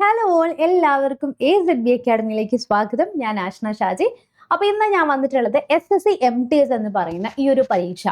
Hello all എല്ലാവർക്കും A Z B അക്കാഡമിയിലേക്ക് സ്വാഗതം. ഞാൻ ആഷ്ന ഷാജി. അപ്പൊ ഇന്ന് ഞാൻ വന്നിട്ടുള്ളത് S S C M T S എന്ന് പറയുന്ന ഈ ഒരു പരീക്ഷ.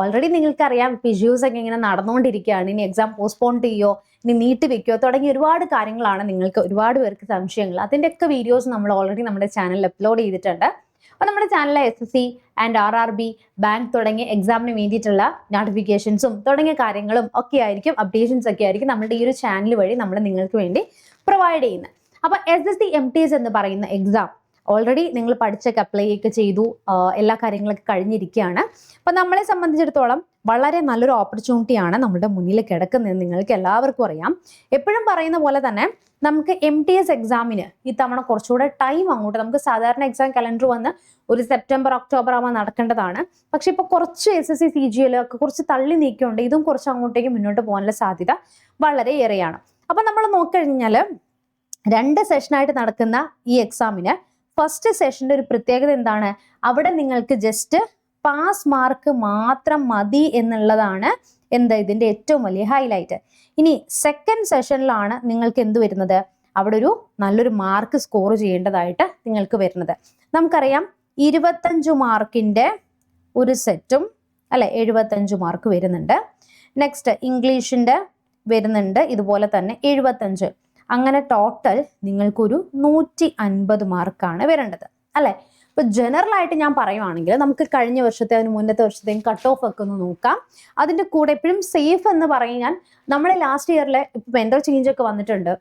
ഓൾറെഡി നിങ്ങൾക്കറിയാം പിഷ്യൂസ് ഒക്കെ ഇങ്ങനെ നടന്നുകൊണ്ടിരിക്കുകയാണ്. ഇനി എക്സാം പോസ്റ്റ്പോൺ ചെയ്യോ ഇനി നീട്ടി വെക്കോ തുടങ്ങിയ ഒരുപാട് കാര്യങ്ങളാണ് നിങ്ങൾക്ക് ഒരുപാട് പേർക്ക് സംശയങ്ങൾ. അതിന്റെയൊക്കെ വീഡിയോസ് നമ്മൾ ഓൾറെഡി നമ്മുടെ ചാനലിൽ അപ്ലോഡ് ചെയ്തിട്ടുണ്ട്. അപ്പോൾ നമ്മുടെ ചാനലിലെ S S C and R R B bank തുടങ്ങിയ എക്സാമിന് വേണ്ടിയിട്ടുള്ള നോട്ടിഫിക്കേഷൻസും തുടങ്ങിയ കാര്യങ്ങളും ഒക്കെ ആയിരിക്കും അപ്ഡേഷൻസ് ഒക്കെ ആയിരിക്കും നമ്മുടെ ഈ ഒരു ചാനൽ വഴി നമ്മൾ നിങ്ങൾക്ക് വേണ്ടി പ്രൊവൈഡ് ചെയ്യുന്നത്. അപ്പോൾ S S C M T S എന്ന് പറയുന്ന എക്സാം ഓൾറെഡി നിങ്ങൾ പഠിച്ചൊക്കെ അപ്ലൈ ഒക്കെ ചെയ്തു എല്ലാ കാര്യങ്ങളൊക്കെ കഴിഞ്ഞിരിക്കുകയാണ്. അപ്പോൾ നമ്മളെ സംബന്ധിച്ചിടത്തോളം വളരെ നല്ലൊരു ഓപ്പർച്യൂണിറ്റിയാണ് നമ്മുടെ മുന്നിൽ കിടക്കുന്നത് നിങ്ങൾക്ക് എല്ലാവർക്കും അറിയാം. എപ്പോഴും പറയുന്ന പോലെ തന്നെ നമുക്ക് എം ടി എസ് എക്സാമിന് ഇത്തവണ കുറച്ചുകൂടെ ടൈം അങ്ങോട്ട് നമുക്ക് സാധാരണ എക്സാം കലണ്ടർ വന്ന് ഒരു സെപ്റ്റംബർ ഒക്ടോബർ ആകുമ്പോൾ നടക്കേണ്ടതാണ്. പക്ഷെ ഇപ്പോൾ കുറച്ച് എസ് എസ് സി സി കുറച്ച് തള്ളി നീക്കിയുണ്ട് ഇതും കുറച്ച് അങ്ങോട്ടേക്ക് മുന്നോട്ട് പോകാനുള്ള സാധ്യത വളരെ ഏറെയാണ്. അപ്പം നമ്മൾ നോക്കിക്കഴിഞ്ഞാൽ രണ്ട് സെഷനായിട്ട് നടക്കുന്ന ഈ എക്സാമിന് ഫസ്റ്റ് സെഷന്റെ ഒരു പ്രത്യേകത എന്താണ്? അവിടെ നിങ്ങൾക്ക് ജസ്റ്റ് പാസ് മാർക്ക് മാത്രം മതി എന്നുള്ളതാണ് എന്താ ഇതിന്റെ ഏറ്റവും വലിയ ഹൈലൈറ്റ് ഇനി സെക്കൻഡ് സെഷനിലാണ് നിങ്ങൾക്ക് എന്ത് വരുന്നത്? അവിടെ ഒരു നല്ലൊരു മാർക്ക് സ്കോർ ചെയ്യേണ്ടതായിട്ട് നിങ്ങൾക്ക് വരുന്നത്. നമുക്കറിയാം ഇരുപത്തഞ്ച് മാർക്കിന്റെ ഒരു സെറ്റും അല്ലെ എഴുപത്തഞ്ച് മാർക്ക് വരുന്നുണ്ട്. നെക്സ്റ്റ് ഇംഗ്ലീഷിന്റെ വരുന്നുണ്ട് ഇതുപോലെ തന്നെ എഴുപത്തഞ്ച്. അങ്ങനെ ടോട്ടൽ നിങ്ങൾക്കൊരു നൂറ്റി അൻപത് മാർക്കാണ് വരേണ്ടത് അല്ലെ? ഇപ്പൊ ജനറൽ ആയിട്ട് ഞാൻ പറയുവാണെങ്കിൽ നമുക്ക് കഴിഞ്ഞ വർഷത്തെ അതിന് മുന്നത്തെ വർഷത്തെയും കട്ട് ഓഫ് ഒക്കെ ഒന്ന് നോക്കാം. അതിന്റെ കൂടെ എപ്പോഴും സേഫ് എന്ന് പറഞ്ഞാൽ നമ്മളെ ലാസ്റ്റ് ഇയറിലെ ഇപ്പൊ മെന്റർ ചേഞ്ച് ഒക്കെ വന്നിട്ടുണ്ട്.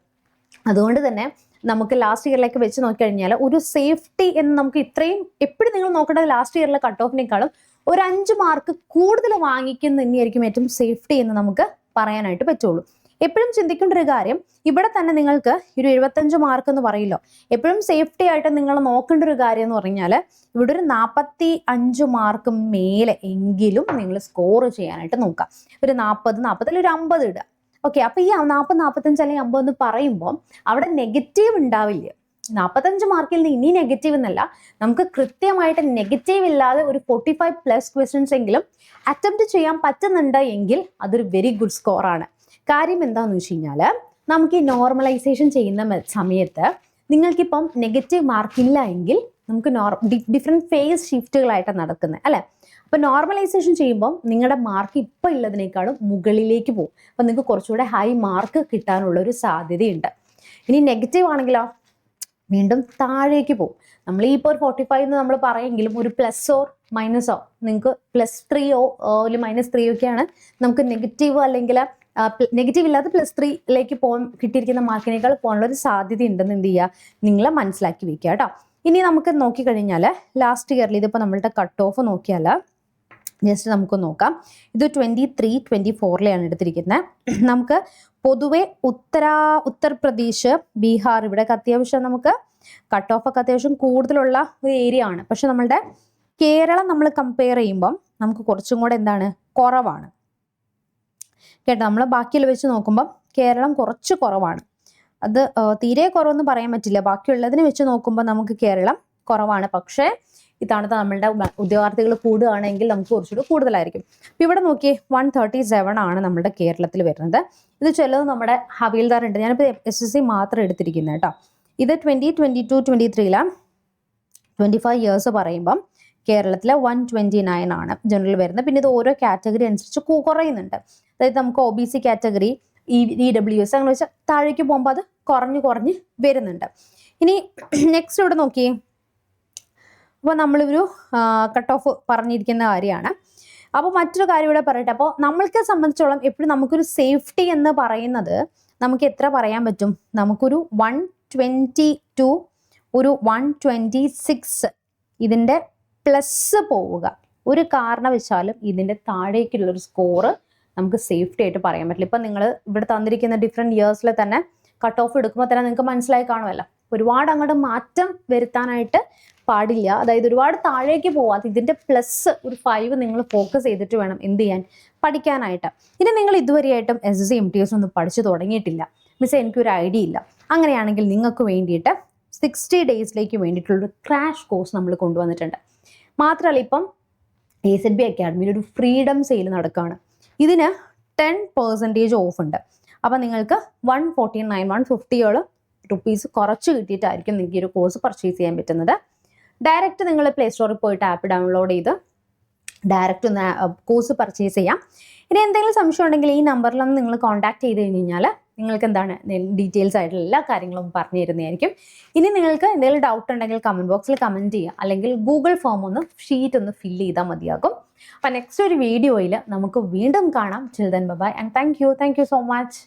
അതുകൊണ്ട് തന്നെ നമുക്ക് ലാസ്റ്റ് ഇയറിലേക്ക് വെച്ച് നോക്കിക്കഴിഞ്ഞാൽ ഒരു സേഫ്റ്റി എന്ന് നമുക്ക് ഇത്രയും എപ്പോഴും നിങ്ങൾ നോക്കേണ്ടത് ലാസ്റ്റ് ഇയറിലെ കട്ട് ഓഫിനേക്കാളും ഒരു അഞ്ച് മാർക്ക് കൂടുതൽ വാങ്ങിക്കുന്ന തന്നെയായിരിക്കും ഏറ്റവും സേഫ്റ്റി എന്ന് നമുക്ക് പറയാനായിട്ട് പറ്റുള്ളൂ. എപ്പോഴും ചിന്തിക്കേണ്ട ഒരു കാര്യം ഇവിടെ തന്നെ നിങ്ങൾക്ക് ഒരു എഴുപത്തഞ്ച് മാർക്ക് എന്ന് പറയില്ലോ. എപ്പോഴും സേഫ്റ്റി ആയിട്ട് നിങ്ങൾ നോക്കേണ്ട ഒരു കാര്യം എന്ന് പറഞ്ഞാൽ ഇവിടെ ഒരു നാൽപ്പത്തി അഞ്ച് മാർക്ക് മേലെ എങ്കിലും നിങ്ങൾ സ്കോർ ചെയ്യാനായിട്ട് നോക്കാം ഒരു നാൽപ്പത് നാൽപ്പതിൽ ഒരു അമ്പത് ഇടുക. ഓക്കെ അപ്പൊ ഈ നാൽപ്പത് നാൽപ്പത്തഞ്ച് അല്ലെങ്കിൽ അമ്പത് എന്ന് പറയുമ്പോൾ അവിടെ നെഗറ്റീവ് ഉണ്ടാവില്ല? നാൽപ്പത്തഞ്ച് മാർക്കിൽ നിന്ന് ഇനി നെഗറ്റീവ് എന്നല്ല നമുക്ക് കൃത്യമായിട്ട് നെഗറ്റീവ് ഇല്ലാതെ ഒരു ഫോർട്ടി ഫൈവ് പ്ലസ് ക്വസ്റ്റ്യൻസ് എങ്കിലും അറ്റംപ്റ്റ് ചെയ്യാൻ പറ്റുന്നുണ്ട് എങ്കിൽ അതൊരു വെരി ഗുഡ് സ്കോറാണ് കാര്യം എന്താണെന്ന് വെച്ച് കഴിഞ്ഞാൽ നമുക്ക് ഈ നോർമലൈസേഷൻ ചെയ്യുന്ന സമയത്ത് നിങ്ങൾക്കിപ്പം നെഗറ്റീവ് മാർക്കില്ല എങ്കിൽ നമുക്ക് നോർ ഡിഫറെന്റ് ഫേസ് ഷിഫ്റ്റുകളായിട്ടാണ് നടക്കുന്നത് അല്ലേ? അപ്പോൾ നോർമലൈസേഷൻ ചെയ്യുമ്പോൾ നിങ്ങളുടെ മാർക്ക് ഇപ്പോൾ ഉള്ളതിനേക്കാളും മുകളിലേക്ക് പോകും. അപ്പോൾ നിങ്ങൾക്ക് കുറച്ചുകൂടെ ഹൈ മാർക്ക് കിട്ടാനുള്ള ഒരു സാധ്യതയുണ്ട്. ഇനി നെഗറ്റീവ് ആണെങ്കിലോ വീണ്ടും താഴേക്ക് പോകും. നമ്മൾ ഈ ഇപ്പോൾ ഒരു ഫോർട്ടി ഫൈവ് എന്ന് നമ്മൾ പറയെങ്കിലും ഒരു പ്ലസ് ഓർ മൈനസോ നിങ്ങൾക്ക് പ്ലസ് ത്രീയോ ഒരു മൈനസ് ത്രീയോ ഒക്കെയാണ് നമുക്ക് നെഗറ്റീവ് അല്ലെങ്കിൽ നെഗറ്റീവ് ഇല്ലാതെ പ്ലസ് ത്രീയിലേക്ക് പോകാൻ കിട്ടിയിരിക്കുന്ന മാർക്കിനേക്കാൾ പോകാനുള്ള ഒരു സാധ്യത ഉണ്ടെന്ന് എന്ത് ചെയ്യുക നിങ്ങളെ മനസ്സിലാക്കി വെക്കുക കേട്ടോ ഇനി നമുക്ക് നോക്കിക്കഴിഞ്ഞാൽ ലാസ്റ്റ് ഇയറിൽ ഇതിപ്പോൾ നമ്മളുടെ കട്ട് ഓഫ് നോക്കിയാൽ ജസ്റ്റ് നമുക്ക് നോക്കാം. ഇത് ട്വന്റി ത്രീ ട്വന്റി ഫോറിലെയാണ് എടുത്തിരിക്കുന്നത് നമുക്ക് പൊതുവെ ഉത്തരാ ഉത്തർപ്രദേശ് ബീഹാർ ഇവിടെയൊക്കെ അത്യാവശ്യം നമുക്ക് കട്ട് ഓഫ് ഒക്കെ അത്യാവശ്യം കൂടുതലുള്ള ഒരു ഏരിയ ആണ്. പക്ഷെ നമ്മളുടെ കേരളം നമ്മൾ കമ്പയർ ചെയ്യുമ്പം നമുക്ക് കുറച്ചും കൂടെ എന്താണ്? കുറവാണ്. കേട്ടോ നമ്മൾ ബാക്കിയുള്ള വെച്ച് നോക്കുമ്പം കേരളം കുറച്ച് കുറവാണ്. അത് തീരെ കുറവെന്ന് പറയാൻ പറ്റില്ല. ബാക്കിയുള്ളതിനെ വെച്ച് നോക്കുമ്പോൾ നമുക്ക് കേരളം കുറവാണ്. പക്ഷേ ഇത്തവണത്തെ നമ്മളുടെ ഉദ്യോഗാർത്ഥികൾ കൂടുകയാണെങ്കിൽ നമുക്ക് കുറച്ചുകൂടി കൂടുതലായിരിക്കും. അപ്പം ഇവിടെ നോക്കി വൺ തേർട്ടി സെവൻ ആണ് നമ്മുടെ കേരളത്തിൽ വരുന്നത്. ഇത് ചിലത് നമ്മുടെ ഹവീൽദാർ ഉണ്ട്. ഞാനിപ്പോൾ എസ് എസ് സി മാത്രം എടുത്തിരിക്കുന്നത് കേട്ടോ. ഇത് ട്വന്റി ട്വന്റി ടു ട്വന്റി ത്രീയിലാണ് ട്വന്റി ഫൈവ് ഇയേഴ്സ് പറയുമ്പം കേരളത്തിലെ വൺ ട്വന്റി നയൻ ആണ് ജനറൽ വരുന്നത്. പിന്നെ ഇത് ഓരോ കാറ്റഗറി അനുസരിച്ച് കുറയുന്നുണ്ട്. അതായത് നമുക്ക് O B C category E E W S അങ്ങനെ വെച്ചാൽ താഴേക്ക് പോകുമ്പോൾ അത് കുറഞ്ഞ് കുറഞ്ഞ് വരുന്നുണ്ട്. ഇനി നെക്സ്റ്റ് ഇവിടെ നോക്കിയേ. അപ്പോൾ നമ്മളൊരു കട്ട് ഓഫ് പറഞ്ഞിരിക്കുന്ന കാര്യമാണ്. അപ്പോൾ മറ്റൊരു കാര്യം ഇവിടെ പറയട്ടെ. അപ്പോൾ നമ്മൾക്ക് സംബന്ധിച്ചോളം എപ്പോഴും നമുക്കൊരു സേഫ്റ്റി എന്ന് പറയുന്നത് നമുക്ക് എത്ര പറയാൻ പറ്റും? നമുക്കൊരു വൺ ട്വന്റി ടു ഒരു വൺ ട്വന്റി സിക്സ് ഇതിന്റെ പ്ലസ് പോവുക. ഒരു കാരണവശാലും ഇതിന്റെ താഴേക്കുള്ളൊരു സ്കോറ് നമുക്ക് സേഫ്റ്റി ആയിട്ട് പറയാൻ പറ്റില്ല. ഇപ്പം നിങ്ങൾ ഇവിടെ തന്നിരിക്കുന്ന ഡിഫറെന്റ് ഇയേഴ്സിൽ തന്നെ കട്ട് ഓഫ് എടുക്കുമ്പോൾ തന്നെ നിങ്ങൾക്ക് മനസ്സിലായി കാണുമല്ലോ. ഒരുപാട് അങ്ങോട്ട് മാറ്റം വരുത്താനായിട്ട് പാടില്ല. അതായത് ഒരുപാട് താഴേക്ക് പോവാതെ ഇതിന്റെ പ്ലസ് ഒരു ഫൈവ് നിങ്ങൾ ഫോക്കസ് ചെയ്തിട്ട് വേണം എന്ത് ചെയ്യാൻ? പഠിക്കാനായിട്ട്. ഇനി നിങ്ങൾ ഇതുവരെയായിട്ടും S S M T S ഒന്നും പഠിച്ചു തുടങ്ങിയിട്ടില്ല. മിസ് എനിക്കൊരു ഐഡിയ ഇല്ല. അങ്ങനെയാണെങ്കിൽ നിങ്ങൾക്ക് വേണ്ടിയിട്ട് സിക്സ്റ്റി ഡേയ്സിലേക്ക് വേണ്ടിയിട്ടുള്ളൊരു ക്രാഷ് കോഴ്സ് നമ്മൾ കൊണ്ടുവന്നിട്ടുണ്ട്. മാത്രമല്ല ഇപ്പം എ സെഡ് ബി അക്കാഡമിയിൽ ഒരു ഫ്രീഡം സെയിൽ നടക്കുകയാണ് ഇതിന് ടെൻ പെർസെന്റേജ് ഓഫ് ഉണ്ട്. അപ്പം നിങ്ങൾക്ക് വൺ ഫോർട്ടി നയൻ വൺ ഫിഫ്റ്റിയോളം റുപ്പീസ് കുറച്ച് കിട്ടിയിട്ടായിരിക്കും നിങ്ങൾക്ക് ഈ ഒരു കോഴ്സ് പർച്ചേസ് ചെയ്യാൻ പറ്റുന്നത്. ഡയറക്റ്റ് നിങ്ങൾ പ്ലേ സ്റ്റോറിൽ പോയിട്ട് ആപ്പ് ഡൗൺലോഡ് ചെയ്ത് ഡയറക്റ്റ് കോഴ്സ് പർച്ചേസ് ചെയ്യാം. ഇനി എന്തെങ്കിലും സംശയം ഉണ്ടെങ്കിൽ ഈ നമ്പറിലൊന്ന് നിങ്ങൾ കോൺടാക്ട് ചെയ്ത് കഴിഞ്ഞ് കഴിഞ്ഞാൽ നിങ്ങൾക്ക് എന്താണ് ഡീറ്റെയിൽസ് ആയിട്ടുള്ള എല്ലാ കാര്യങ്ങളും പറഞ്ഞു തരുന്നതായിരിക്കും ഇനി നിങ്ങൾക്ക് എന്തെങ്കിലും ഡൗട്ട് ഉണ്ടെങ്കിൽ കമന്റ് ബോക്സിൽ കമന്റ് ചെയ്യുക. അല്ലെങ്കിൽ ഗൂഗിൾ ഫോം ഒന്ന് ഷീറ്റ് ഒന്ന് ഫില്ല് ചെയ്താൽ മതിയാകും. അപ്പം നെക്സ്റ്റ് ഒരു വീഡിയോയിൽ നമുക്ക് വീണ്ടും കാണാം. Children bye bye and thank you thank you so much